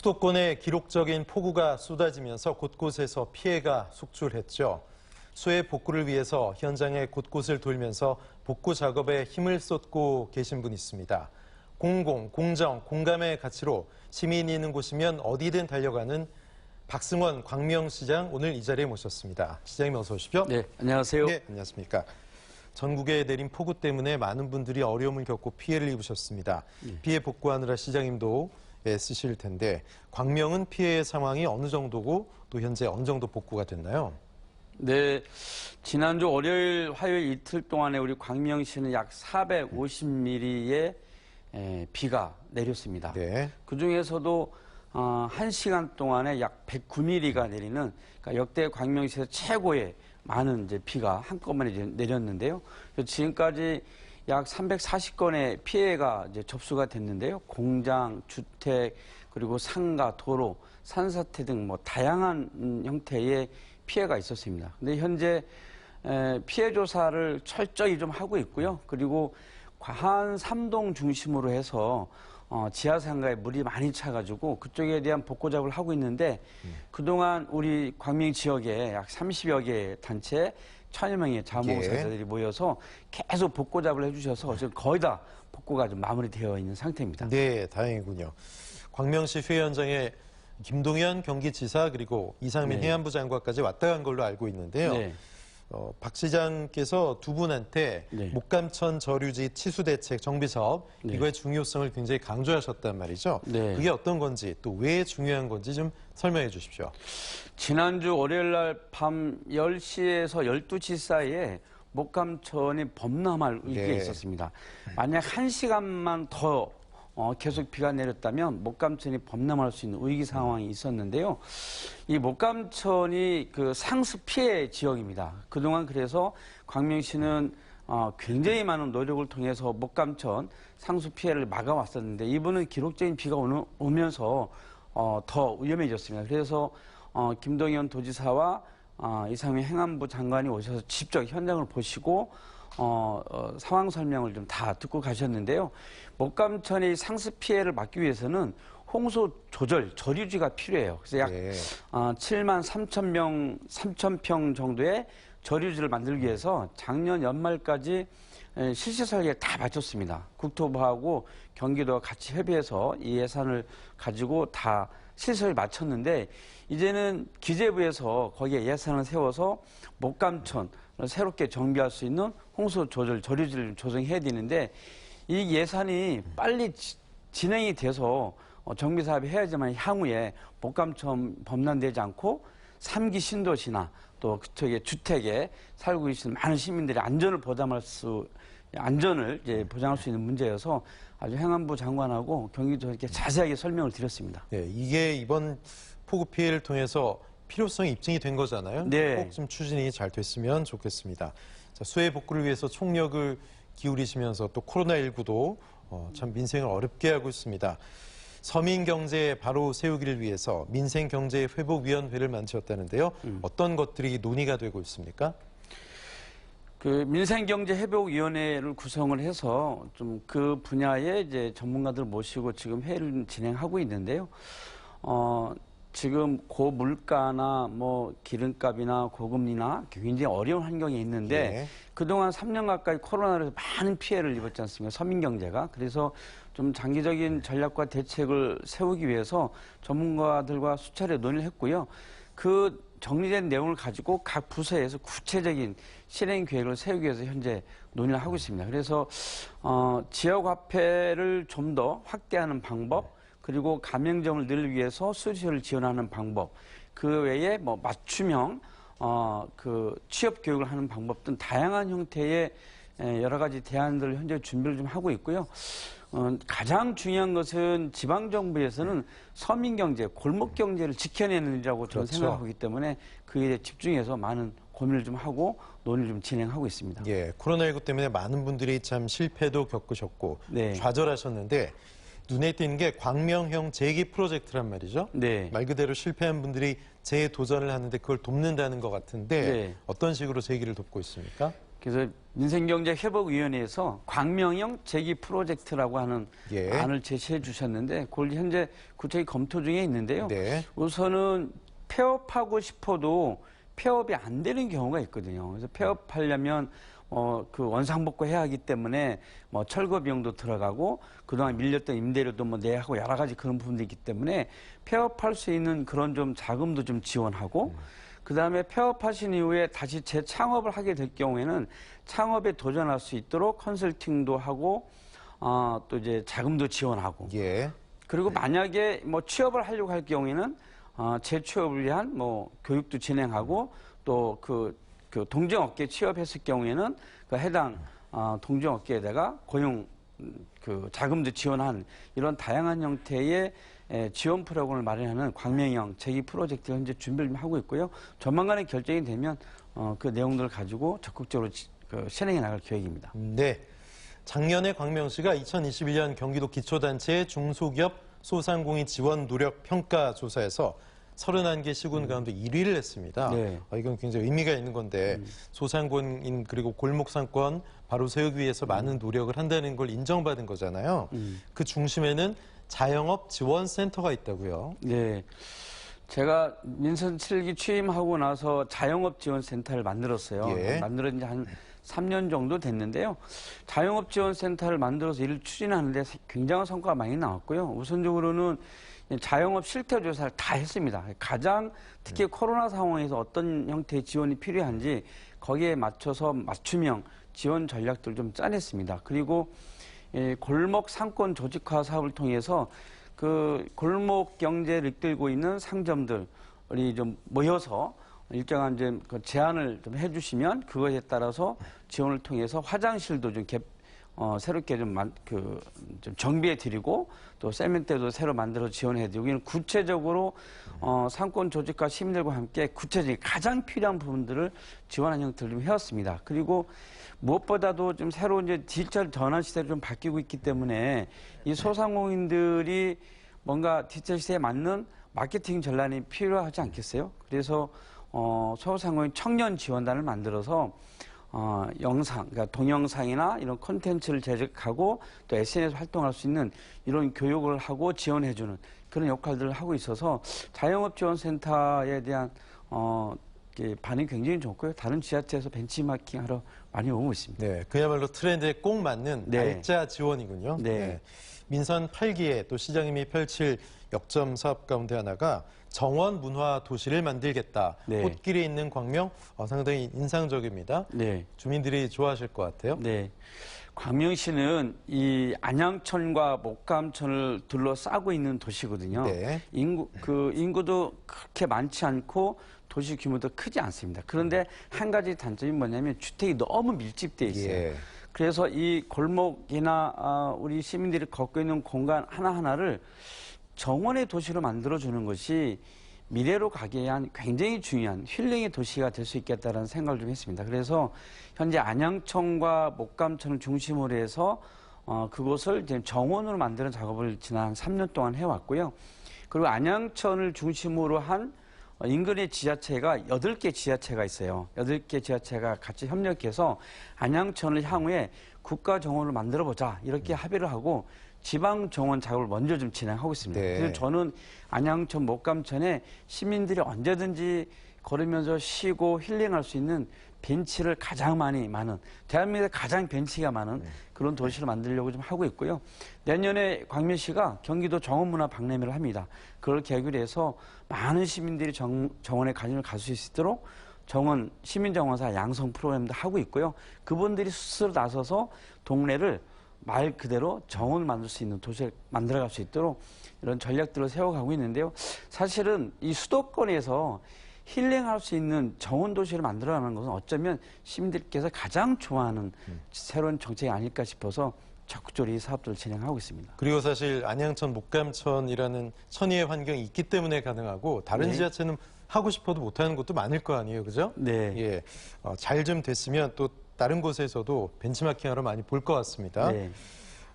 수도권에 기록적인 폭우가 쏟아지면서 곳곳에서 피해가 속출했죠. 수해 복구를 위해서 현장의 곳곳을 돌면서 복구 작업에 힘을 쏟고 계신 분이 있습니다. 공공, 공정, 공감의 가치로 시민이 있는 곳이면 어디든 달려가는 박승원 광명시장 오늘 이 자리에 모셨습니다. 시장님 어서 오십시오. 네, 안녕하세요. 네, 안녕하십니까. 전국에 내린 폭우 때문에 많은 분들이 어려움을 겪고 피해를 입으셨습니다. 피해 복구하느라 시장님도 애 쓰실 텐데 광명은 피해 상황이 어느 정도고 또 현재 어느 정도 복구가 됐나요? 네, 지난주 월요일, 화요일 이틀 동안에 우리 광명시는 약 450mm의 비가 내렸습니다. 네. 그 중에서도 어, 1시간 동안에 약 109mm가 내리는 그러니까 역대 광명시에서 최고의 많은 이제 비가 한꺼번에 내렸는데요. 지금까지 약 340건의 피해가 이제 접수가 됐는데요. 공장, 주택, 그리고 상가, 도로, 산사태 등 뭐 다양한 음, 형태의 피해가 있었습니다. 근데 현재 에, 피해 조사를 철저히 좀 하고 있고요. 그리고 과한 삼동 중심으로 해서 어, 지하 상가에 물이 많이 차가지고 그쪽에 대한 복구 작업을 하고 있는데 그동안 우리 광명 지역에 약 30여 개 단체 천여 명의 자원봉사자들이 모여서 계속 복구 작업을 해주셔서 지금 거의 다 복구가 좀 마무리되어 있는 상태입니다. 네, 다행이군요. 광명시 회의 현장에 김동연 경기지사 그리고 이상민 네. 해안부 장관까지 왔다 간 걸로 알고 있는데요. 네. 어, 박 시장께서 두 분한테 네. 목감천 저류지 치수 대책 정비 사업 네. 이거의 중요성을 굉장히 강조하셨단 말이죠. 네. 그게 어떤 건지 또 왜 중요한 건지 좀 설명해 주십시오. 지난주 월요일 날 밤 10시에서 12시 사이에 목감천이 범람할 위기가 네. 있었습니다. 만약 한시간만 더 어, 계속 비가 내렸다면 목감천이 범람할 수 있는 위기 상황이 있었는데요. 이 목감천이 그 상습 피해 지역입니다. 그동안 그래서 광명시는 어, 굉장히 많은 노력을 통해서 목감천 상수 피해를 막아왔었는데 이번은 기록적인 비가 오는, 오면서 어, 더 위험해졌습니다. 그래서 어, 김동연 도지사와 어, 이상민 행안부 장관이 오셔서 직접 현장을 보시고 어, 어, 상황 설명을 좀 다 듣고 가셨는데요. 목감천의 상습 피해를 막기 위해서는 홍수 조절, 저류지가 필요해요. 그래서 약 네. 어, 7만 3천 명, 3천 평 정도의 저류지를 만들기 위해서 작년 연말까지 에, 실시 설계 다 마쳤습니다. 국토부하고 경기도와 같이 협의해서 이 예산을 가지고 다실 시를 마쳤는데 이제는 기재부에서 거기에 예산을 세워서 목감천을 새롭게 정비할 수 있는 홍수 조절 저류지를 조성해야 되는데 이 예산이 빨리 지- 진행이 돼서 어, 정비 사업이 해야지만 향후에 목감천 범람되지 않고 삼기 신도시나 또 그쪽에 주택에 살고 계시는 많은 시민들이 안전을 보담할 수 안전을 이제 보장할 수 있는 문제여서 아주 행안부 장관하고 경기도 이렇게 자세하게 설명을 드렸습니다. 네, 이게 이번 폭우 피해를 통해서 필요성이 입증이 된 거잖아요. 네. 꼭 좀 추진이 잘 됐으면 좋겠습니다. 자, 수해 복구를 위해서 총력을 기울이시면서 또 코로나19도 어, 참 민생을 어렵게 하고 있습니다. 서민 경제 바로 세우기를 위해서 민생 경제 회복 위원회를 만드셨다는데요. 어떤 것들이 논의가 되고 있습니까? 그 민생경제회복위원회를 구성을 해서 좀 그 분야의 이제 전문가들 모시고 지금 회의를 진행하고 있는데요. 어, 지금 고물가나 뭐 기름값이나 고금리나 굉장히 어려운 환경에 있는데 예. 그동안 3년 가까이 코로나로 해서 많은 피해를 입었지 않습니까? 서민 경제가. 그래서 좀 장기적인 전략과 대책을 세우기 위해서 전문가들과 수차례 논의를 했고요. 그 정리된 내용을 가지고 각 부서에서 구체적인 실행 계획을 세우기 위해서 현재 논의를 하고 있습니다. 그래서 어, 지역 화폐를 좀 더 확대하는 방법, 그리고 가맹점을 늘리기 위해서 수시를 지원하는 방법, 그 외에 뭐 맞춤형 어, 그 취업 교육을 하는 방법 등 다양한 형태의 에, 여러 가지 대안들을 현재 준비를 좀 하고 있고요. 어, 가장 중요한 것은 지방 정부에서는 서민 경제, 골목 경제를 지켜내는 일이라고 저는 그렇죠. 생각하기 때문에 그에 집중해서 많은 고민을 좀 하고 논의를 좀 진행하고 있습니다. 예, 코로나19 때문에 많은 분들이 참 실패도 겪으셨고 네. 좌절하셨는데 눈에 띄는 게 광명형 재기 프로젝트란 말이죠. 네. 말 그대로 실패한 분들이 재도전을 하는데 그걸 돕는다는 것 같은데 네. 어떤 식으로 재기를 돕고 있습니까? 그래서 민생경제회복위원회에서 광명형 제기 프로젝트라고 하는 예. 안을 제시해 주셨는데 그걸 현재 구체적인 검토 중에 있는데요. 네. 우선은 폐업하고 싶어도 폐업이 안 되는 경우가 있거든요. 그래서 폐업하려면 어, 그 원상복구 해야 하기 때문에 뭐 철거 비용도 들어가고 그동안 밀렸던 임대료도 뭐 내야 하고 여러 가지 그런 부분도 있기 때문에 폐업할 수 있는 그런 좀 자금도 좀 지원하고 그 다음에 폐업하신 이후에 다시 재창업을 하게 될 경우에는 창업에 도전할 수 있도록 컨설팅도 하고 어, 또 이제 자금도 지원하고 예. 그리고 만약에 뭐 취업을 하려고 할 경우에는 어, 재취업을 위한 뭐 교육도 진행하고 또그 그 동종업계 취업했을 경우에는 그 해당 어, 동종업계에다가 고용 음, 그 자금도 지원한 이런 다양한 형태의 에, 지원 프로그램을 마련하는 광명형 제기 프로젝트 현재 준비를 좀 하고 있고요. 조만간에 결정이 되면 어, 그 내용들을 가지고 적극적으로 지- 그 실행해 나갈 계획입니다. 네. 작년에 광명시가 2021년 경기도 기초단체 중소기업 소상공인 지원 노력 평가 조사에서 31개 시군 가운데 1위를 했습니다. 네. 어, 이건 굉장히 의미가 있는 건데 소상공인 그리고 골목 상권 바로 세우기 위해서 많은 노력을 한다는 걸 인정받은 거잖아요. 그 중심에는 자영업 지원 센터가 있다고요. 네. 제가 민선 7기 취임하고 나서 자영업 지원 센터를 만들었어요. 예. 만들은 지한 3년 정도 됐는데요. 자영업 지원 센터를 만들어서 일을 추진하는데 굉장한 성과가 많이 나왔고요. 우선적으로는 자영업 실태 조사를 다 했습니다. 가장 특히 코로나 상황에서 어떤 형태의 지원이 필요한지 거기에 맞춰서 맞춤형 지원 전략들을 좀 짜냈습니다. 그리고 이 골목 상권 조직화 사업을 통해서 그 골목 경제를 이끌고 있는 상점들이 좀 모여서 일정한 이제 그 제안을 좀 해주시면 그것에 따라서 지원을 통해서 화장실도 좀 개, 어, 새롭게 좀, 만, 그, 좀 정비해 드리고 또 세면대도 새로 만들어 지원해 드리고 이는 구체적으로 어, 상권 조직과 시민들과 함께 구체적인 가장 필요한 부분들을 지원하는 형태를 좀 해왔습니다. 그리고 무엇보다도 좀 새로운 이제 디지털 전환 시대로 좀 바뀌고 있기 때문에 이 소상공인들이 뭔가 디지털 시대에 맞는 마케팅 전략이 필요하지 않겠어요? 그래서 어, 소상공인 청년 지원단을 만들어서 어, 영상, 그러니까 동영상이나 이런 콘텐츠를 제작하고 또 SNS 활동할 수 있는 이런 교육을 하고 지원해주는 그런 역할들을 하고 있어서 자영업 지원센터에 대한 어, 반응이 굉장히 좋고요. 다른 지자체에서 벤치마킹 하러 많이 오고 있습니다. 네, 그야말로 트렌드에 꼭 맞는 네. 날짜 지원이군요. 네. 민선 8기에 또 시장님이 펼칠 역점 사업 가운데 하나가 정원 문화 도시를 만들겠다. 네. 꽃길에 있는 광명 어, 상당히 인상적입니다. 네. 주민들이 좋아하실 것 같아요. 네. 광명시는 이 안양천과 목감천을 둘러싸고 있는 도시거든요. 네. 인구 그 인구도 그렇게 많지 않고 도시 규모도 크지 않습니다. 그런데 한 가지 단점이 뭐냐면 주택이 너무 밀집돼 있어요. 예. 그래서 이 골목이나 아, 우리 시민들이 걷고 있는 공간 하나하나를 정원의 도시로 만들어주는 것이 미래로 가기 위한 굉장히 중요한 힐링의 도시가 될 수 있겠다는 생각을 좀 했습니다. 그래서 현재 안양천과 목감천을 중심으로 해서 어, 그곳을 이제 정원으로 만드는 작업을 지난 3년 동안 해왔고요. 그리고 안양천을 중심으로 한 어, 인근의 지자체가 8개 지자체가 있어요. 8개 지자체가 같이 협력해서 안양천을 향후에 국가 정원을 만들어 보자. 이렇게 합의를 하고 지방 정원 작업을 먼저 좀 진행하고 있습니다. 네. 그래서 저는 안양천, 목감천에 시민들이 언제든지 걸으면서 쉬고 힐링할 수 있는 벤치를 가장 많이 많은 대한민국에 가장 벤치가 많은 그런 도시를 만들려고 좀 하고 있고요. 내년에 광명시가 경기도 정원문화 박람회를 합니다. 그걸 계기로 해서 많은 시민들이 정, 정원에 관심을 가질 수 있도록 정원 시민정원사 양성 프로그램도 하고 있고요. 그분들이 스스로 나서서 동네를 말 그대로 정원을 만들 수 있는 도시를 만들어갈 수 있도록 이런 전략들을 세워가고 있는데요. 사실은 이 수도권에서 힐링할 수 있는 정원 도시를 만들어가는 것은 어쩌면 시민들께서 가장 좋아하는 새로운 정책이 아닐까 싶어서 적극적으로 이 사업들을 진행하고 있습니다. 그리고 사실 안양천, 목감천이라는 천혜의 환경이 있기 때문에 가능하고 다른 네. 지자체는 하고 싶어도 못하는 곳도 많을 거 아니에요, 그죠? 네. 예, 어, 잘 좀 됐으면 또 다른 곳에서도 벤치마킹하러 많이 볼 것 같습니다. 네.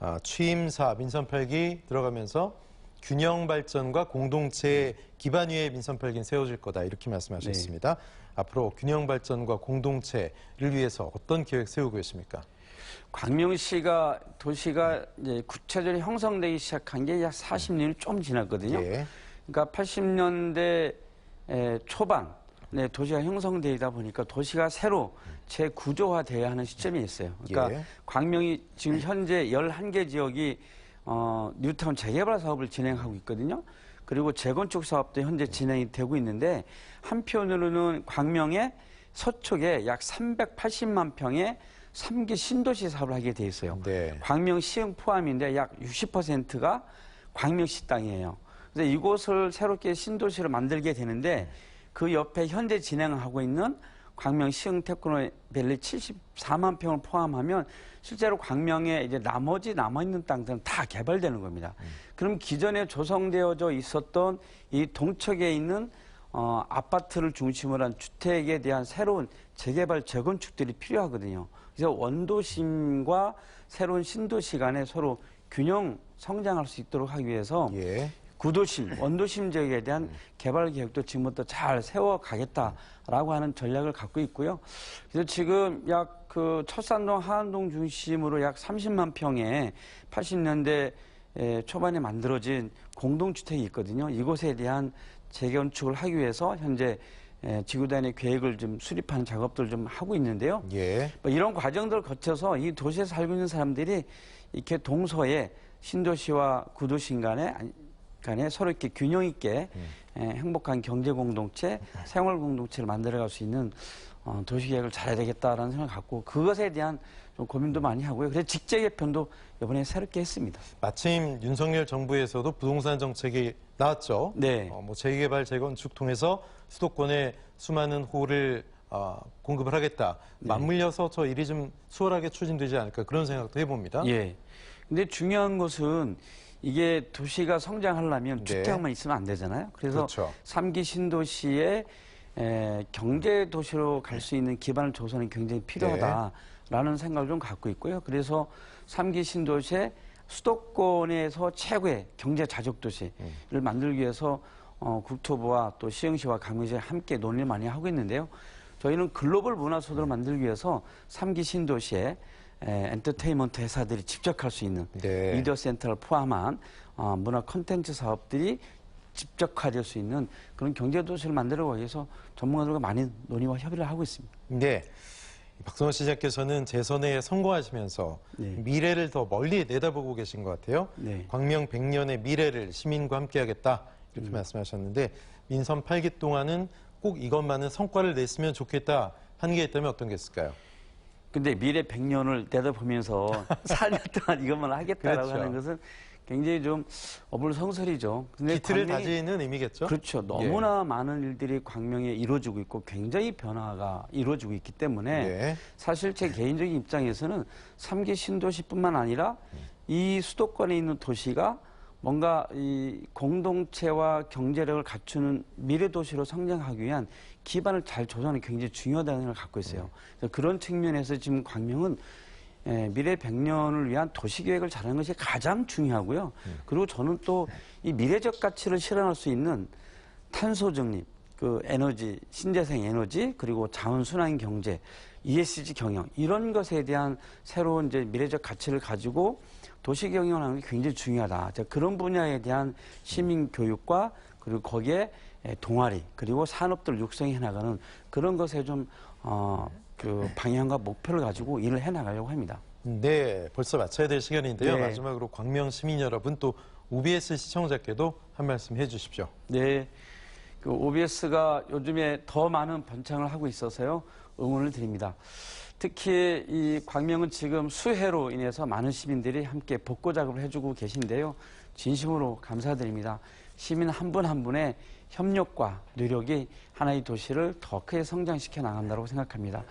아, 취임사 민선 8기 들어가면서 균형 발전과 공동체 기반 위에 민선 8기는 세워질 거다 이렇게 말씀하셨습니다. 앞으로 균형 발전과 공동체를 위해서 어떤 계획 세우고 계십니까? 광명시가 도시가 이제 구체적으로 형성되기 시작한 게 약 40년이 좀 지났거든요. 예. 그러니까 80년대 초반 네, 도시가 형성되다 보니까 도시가 새로 재구조화돼야 하는 시점이 있어요. 그러니까 예. 광명이 지금 현재 11개 지역이 어, 뉴타운 재개발 사업을 진행하고 있거든요. 그리고 재건축 사업도 현재 진행이 되고 있는데 한편으로는 광명의 서쪽에 약 380만 평의 3기 신도시 사업을 하게 돼 있어요. 네. 광명시흥 포함인데 약 60%가 광명시 땅이에요. 그래서 이곳을 새롭게 신도시로 만들게 되는데 그 옆에 현재 진행하고 있는 광명 시흥 테크노밸리 74만 평을 포함하면 실제로 광명에 이제 나머지 남아있는 땅들은 다 개발되는 겁니다. 그럼 기존에 조성되어져 있었던 이 동척에 있는 어, 아파트를 중심으로 한 주택에 대한 새로운 재개발, 재건축들이 필요하거든요. 그래서 원도심과 새로운 신도시 간에 서로 균형 성장할 수 있도록 하기 위해서 예. 구도심, 원도심 지역에 대한 개발 계획도 지금부터 잘 세워가겠다라고 하는 전략을 갖고 있고요. 그래서 지금 약 그 첫산동, 하안동 중심으로 약 30만 평의 80년대 초반에 만들어진 공동주택이 있거든요. 이곳에 대한 재건축을 하기 위해서 현재 에, 지구단위 계획을 좀 수립하는 작업들을 좀 하고 있는데요. 예. 뭐 이런 과정들을 거쳐서 이 도시에 살고 있는 사람들이 이렇게 동서에 신도시와 구도시 간에 간에 서로 이렇게 균형 있게 에, 행복한 경제 공동체, 생활 공동체를 만들어갈 수 있는 어, 도시 계획을 잘해야 되겠다라는 생각을 갖고 그것에 대한 좀 고민도 많이 하고요. 그래서 직제 개편도 이번에 새롭게 했습니다. 마침 윤석열 정부에서도 부동산 정책이 나왔죠. 네. 어, 뭐 재개발, 재건축 통해서 수도권에 수많은 호를 어, 공급을 하겠다. 네. 맞물려서 저 일이 좀 수월하게 추진되지 않을까 그런 생각도 해봅니다. 예. 근데 중요한 것은 이게 도시가 성장하려면 네. 주택만 있으면 안 되잖아요. 그래서 그렇죠. 삼기 신도시의 에, 경제 도시로 갈 수 있는 기반을 조성이 굉장히 필요하다라는 생각을 좀 갖고 있고요. 그래서 삼기 신도시의 수도권에서 최고의 경제 자족 도시를 만들기 위해서 어, 국토부와 또 시흥시와 강릉시가 함께 논의를 많이 하고 있는데요. 저희는 글로벌 문화 소도를 만들기 위해서 삼기 신도시에 에, 엔터테인먼트 회사들이 직접 할 수 있는 네. 미디어 센터를 포함한 어, 문화 콘텐츠 사업들이 집적화될 수 있는 그런 경제 도시를 만들어가기 위해서 전문가들과 많은 논의와 협의를 하고 있습니다. 네. 박성호 시장께서는 재선에 성공하시면서 네. 미래를 더 멀리 내다보고 계신 것 같아요. 네. 광명 100년의 미래를 시민과 함께하겠다 이렇게 음. 말씀하셨는데 민선 8기 동안은 꼭 이것만은 성과를 냈으면 좋겠다 한 게 있다면 어떤 게 있을까요? 근데 미래 100년을 내다보면서 4년 동안 이것만 하겠다라고 그렇죠. 하는 것은 굉장히 좀 어불성설이죠. 근데 기틀을 광명이- 다지는 의미겠죠? 그렇죠. 너무나 많은 일들이 광명에 이루어지고 있고 굉장히 변화가 이루어지고 있기 때문에 네. 사실 제 개인적인 입장에서는 삼기 신도시뿐만 아니라 이 수도권에 있는 도시가 뭔가 이 공동체와 경제력을 갖추는 미래 도시로 성장하기 위한 기반을 잘 조성하는 게 굉장히 중요하다는 생각을 갖고 있어요. 그래서 그런 측면에서 지금 광명은 예, 미래 100년을 위한 도시 계획을 잘하는 것이 가장 중요하고요. 그리고 저는 또 이 미래적 가치를 실현할 수 있는 탄소 중립, 그 에너지, 신재생 에너지, 그리고 자원 순환 경제, ESG 경영 이런 것에 대한 새로운 이제 미래적 가치를 가지고 도시 경영을 하는 게 굉장히 중요하다. 자, 그런 분야에 대한 시민 교육과 그리고 거기에 에, 동아리 그리고 산업들 육성해 나가는 그런 것에 좀 어, 그 방향과 목표를 가지고 일을 해 나가려고 합니다. 네, 벌써 마쳐야 될 시간인데요. 네. 마지막으로 광명 시민 여러분 또 OBS 시청자께도 한 말씀 해주십시오. 네. 그 OBS가 요즘에 더 많은 번창을 하고 있어서요. 응원을 드립니다. 특히 이 광명은 지금 수해로 인해서 많은 시민들이 함께 복구 작업을 해주고 계신데요. 진심으로 감사드립니다. 시민 한 분한 분의 협력과 노력이 하나의 도시를 더 크게 성장시켜 나간다고 생각합니다.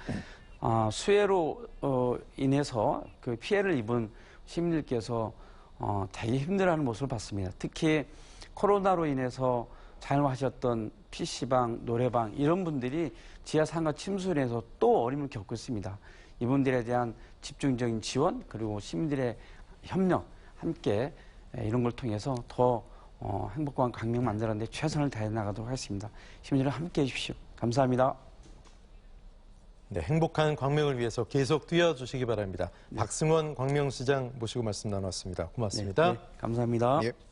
아, 수해로 어, 인해서 그 피해를 입은 시민들께서 어, 되게 힘들어하는 모습을 봤습니다. 특히 코로나로 인해서 사용하셨던 PC방, 노래방 이런 분들이 지하 상가 침수로 해서 또 어려움을 겪고 있습니다. 이분들에 대한 집중적인 지원 그리고 시민들의 협력 함께 에, 이런 걸 통해서 더 어, 행복한 광명 만들었는데 최선을 다해 나가도록 하겠습니다. 시민여러분 함께 해 주십시오. 감사합니다. 네, 행복한 광명을 위해서 계속 뛰어주시기 바랍니다. 박승원 광명시장 모시고 말씀 나눴습니다. 고맙습니다. 네, 네, 감사합니다. 예.